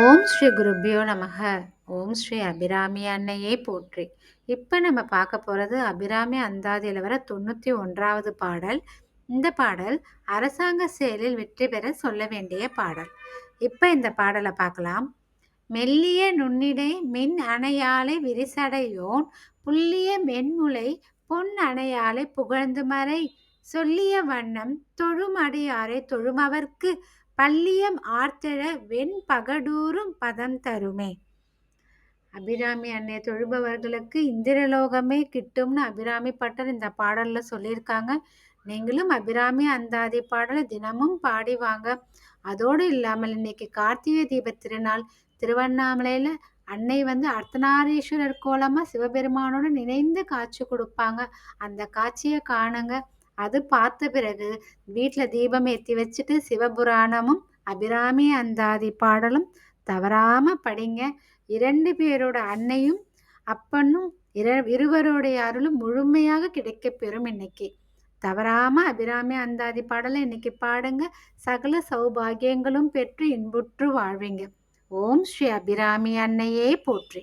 ஓம் ஸ்ரீ குருபியோ நமக. ஓம் ஸ்ரீ அபிராமி அன்னையே போற்றி. இப்போ நம்ம பார்க்க போகிறது அபிராமி அந்தாதியில் வர தொண்ணூற்றி ஒன்றாவது பாடல். இந்த பாடல் அரசாங்க செயலில் வெற்றி பெற சொல்ல வேண்டிய பாடல். இப்போ இந்த பாடலை பார்க்கலாம். மெல்லிய நுண்ணிடை மின் அணையாலை விரிசடையோன் புள்ளிய மென்முலை பொன் அணையாலை புகழ்ந்து மறை. சொல்லிய வண்ணம் தொழுமடியாரை தொழுமவர்க்கு பள்ளியம் ஆர்த்தழ வெண்பகடூரும் பதம் தருமே. அபிராமி அன்னை தொழுபவர்களுக்கு இந்திரலோகமே கிட்டும்னு அபிராமி பட்டர் இந்த பாடலில் சொல்லியிருக்காங்க. நீங்களும் அபிராமி அந்தாதி பாடலை தினமும் பாடி வாங்க. அதோடு இல்லாமல் இன்னைக்கு கார்த்திகை தீப திருநாள் திருவண்ணாமலையில் அன்னை வந்து அர்த்தநாரீஸ்வரர் கோலமாக சிவபெருமானோடு நினைந்து காட்சி கொடுப்பாங்க. அந்த காட்சியை காணுங்க. அது பார்த்த பிறகு வீட்டில் தீபம் ஏற்றி வச்சுட்டு சிவபுராணமும் அபிராமி அந்தாதி பாடலும் தவறாமல் படிங்க. இரண்டு பேரோட அன்னையும் அப்பனும் இர இருவருடைய அருளும் முழுமையாக கிடைக்க பெறும் இன்னைக்கு. தவறாம அபிராமி அந்தாதி பாடலை இன்னைக்கு பாடுங்க. சகல சௌபாகியங்களும் பெற்று இன்புற்று வாழ்வீங்க. ஓம் ஸ்ரீ அபிராமி அன்னையே போற்றி.